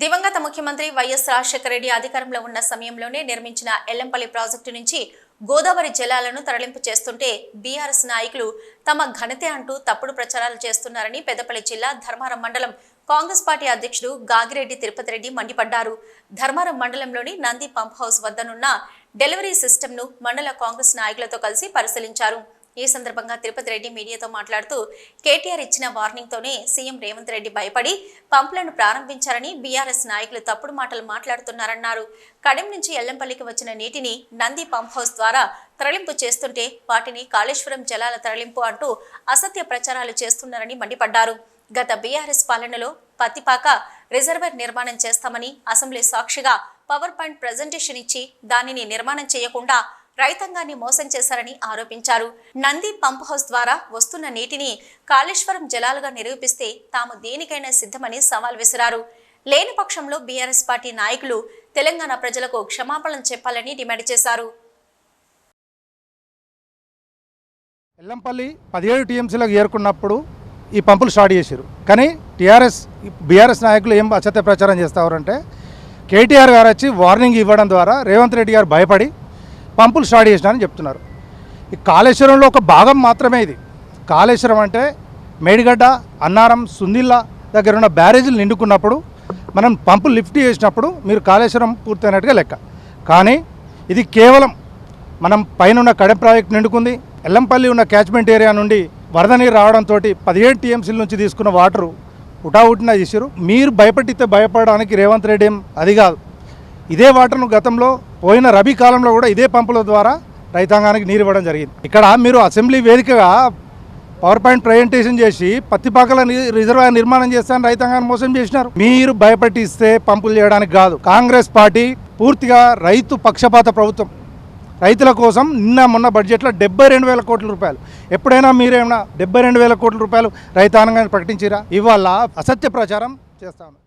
దివంగత ముఖ్యమంత్రి వైఎస్ రాజశేఖర రెడ్డి అధికారంలో ఉన్న సమయంలోనే నిర్మించిన ఎల్లంపల్లి ప్రాజెక్టు నుంచి గోదావరి జలాలను తరలింపు చేస్తుంటే బీఆర్ఎస్ నాయకులు తమ ఘనతే అంటూ తప్పుడు ప్రచారాలు చేస్తున్నారని పెద్దపల్లి జిల్లా ధర్మారం మండలం కాంగ్రెస్ పార్టీ అధ్యక్షుడు గాగిరెడ్డి తిరుపతి రెడ్డి మండిపడ్డారు. ధర్మారం మండలంలోని నంది పంప్ హౌస్ వద్దనున్న డెలివరీ సిస్టమ్ను మండల కాంగ్రెస్ నాయకులతో కలిసి పరిశీలించారు. ఈ సందర్భంగా తిరుపతి రెడ్డి మీడియాతో మాట్లాడుతూ కేటీఆర్ ఇచ్చిన వార్నింగ్తోనే సీఎం రేవంత్ రెడ్డి భయపడి పంపులను ప్రారంభించారని బీఆర్ఎస్ నాయకులు తప్పుడు మాటలు మాట్లాడుతున్నారన్నారు. కడెం నుంచి ఎల్లంపల్లికి వచ్చిన నీటిని నంది పంప్ హౌస్ ద్వారా తరలింపు చేస్తుంటే వాటిని కాళేశ్వరం జలాల తరలింపు అంటూ అసత్య ప్రచారాలు చేస్తున్నారని మండిపడ్డారు. గత బీఆర్ఎస్ పాలనలో పత్తిపాక రిజర్వర్ నిర్మాణం చేస్తామని అసెంబ్లీ సాక్షిగా పవర్ పాయింట్ ప్రజెంటేషన్ ఇచ్చి దానిని నిర్మాణం చేయకుండా రైతాంగాన్ని మోసం చేశారని ఆరోపించారు. నంది పంప్ హౌస్ ద్వారా వస్తున్న నీటిని కాళేశ్వరం జలాలుగా నిరూపిస్తే తాము దేనికైనా సిద్ధమని సవాల్ విసిరారు. లేని పక్షంలో బీఆర్ఎస్ పార్టీ నాయకులు తెలంగాణ ప్రజలకు క్షమాపణలు చెప్పాలని డిమాండ్ చేశారు. ఎల్లంపల్లి పదిహేడు టీఎంసీలకు ఏరుకున్నప్పుడు ఈ పంపులు స్టార్ట్ చేశారు కానీ టీఆర్ఎస్ బీఆర్ఎస్ నాయకులు ఏం అసత్య ప్రచారం చేస్తారంటే కేటీఆర్ గారు వచ్చి వార్నింగ్ ఇవ్వడం ద్వారా రేవంత్ రెడ్డి గారు భయపడి పంపులు స్టార్ట్ చేసినారని చెప్తున్నారు. ఈ కాళేశ్వరంలో ఒక భాగం మాత్రమే ఇది. కాళేశ్వరం అంటే మేడిగడ్డ అన్నారం సుందిల్ల దగ్గర ఉన్న బ్యారేజీలు నిండుకున్నప్పుడు మనం పంపులు లిఫ్ట్ చేసినప్పుడు మీరు కాళేశ్వరం పూర్తయినట్టుగా లెక్క. కానీ ఇది కేవలం మనం పైన ఉన్న కడెం ప్రాజెక్ట్ నిండుకుంది. ఎల్లంపల్లి ఉన్న క్యాచ్మెంట్ ఏరియా నుండి వరద నీరు రావడంతో పదిహేడు టీఎంసీల నుంచి తీసుకున్న వాటరు ఉటావుటిన చేసారు మీరు భయపడితే భయపడడానికి రేవంత్ రెడ్డి ఏం అది కాదు. ఇదే వాటర్ను గతంలో పోయిన రబీ కాలంలో కూడా ఇదే పంపుల ద్వారా రైతాంగానికి నీరు ఇవ్వడం జరిగింది. ఇక్కడ మీరు అసెంబ్లీ వేదికగా పవర్ పాయింట్ ప్రజెంటేషన్ చేసి పత్తిపాకల ని- రిజర్వాయర్ నిర్మాణం చేస్తాను రైతాంగాన్ని మోసం చేసినారు. మీరు భయపట్టిస్తే పంపులు చేయడానికి కాదు. కాంగ్రెస్ పార్టీ పూర్తిగా రైతు పక్షపాత ప్రభుత్వం. రైతుల కోసం నిన్న మొన్న బడ్జెట్లో డెబ్బై రెండు వేల కోట్ల రూపాయలు. ఎప్పుడైనా మీరేమైనా డెబ్బై రెండు వేల కోట్ల రూపాయలు రైతాంగాన్ని ప్రకటించిరా? ఇవాళ అసత్య ప్రచారం చేస్తాను.